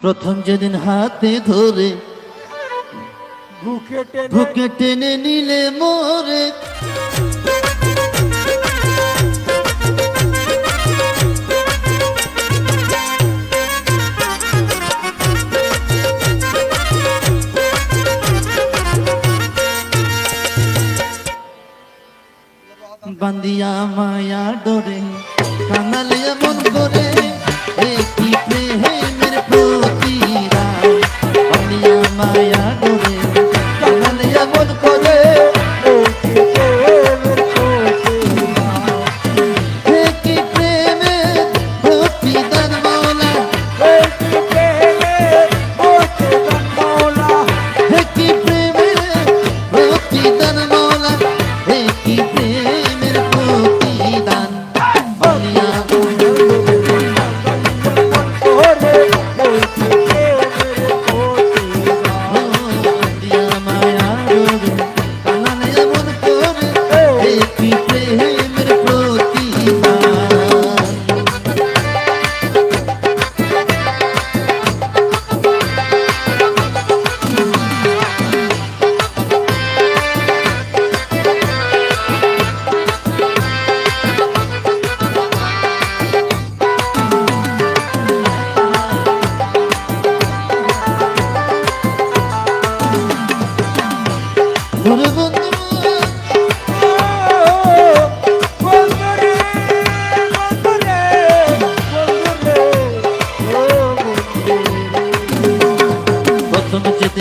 প্রথম যেদিন হাতে ধরে বুকে টেনে নিলে মোরে। বান্দিয়া মায়া ডোরে কানালিয়া মন করে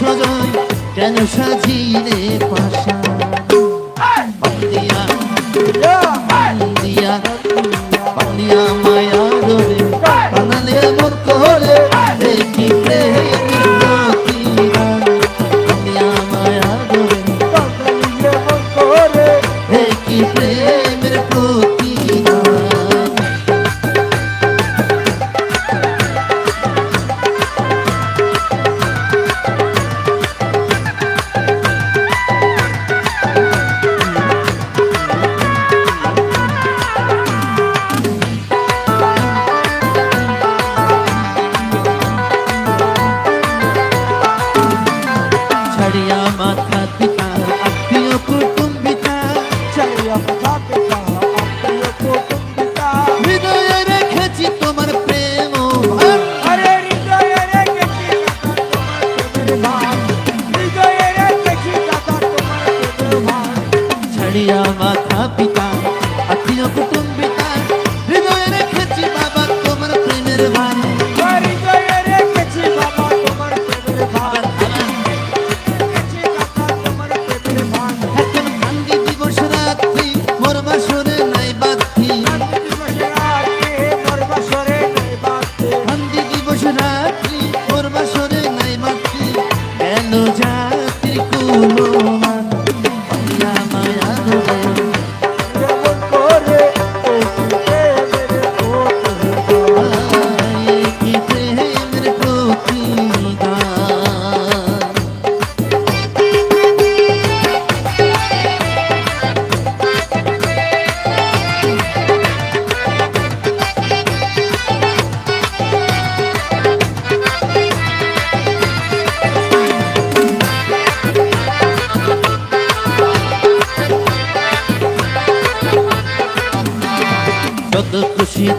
জয় কেন সাজিলে পাশা। বান্দিয়া বান্দিয়া বান্দিয়া মায়া রে কানালে মন মাথা পিতা আত্মীয় কুটুম্বিতা হৃদয়ে রেখেছি বাবা তোমার প্রেমের ভার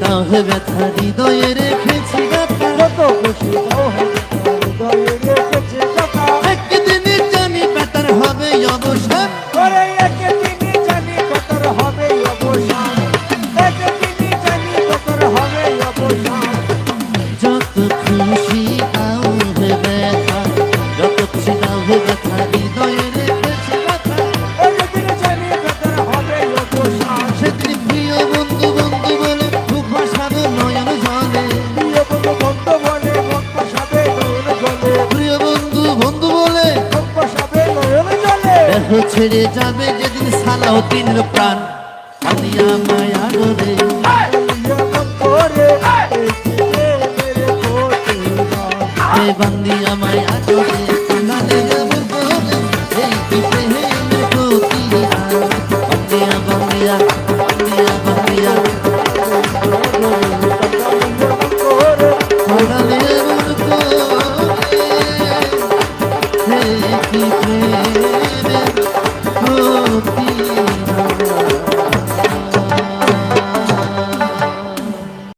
খুশি ব্যথা হৃদয়ে রেখেছি ব্যথা। একদিন জানি বেতার হবে অবসর। যত খুশি দাও ব্যথা যত খুশি দাও ব্যথা। ছেড়ে যাবে যেদিন সালাউদ্দিনের প্রাণ আলিয়া মায়া ডোরে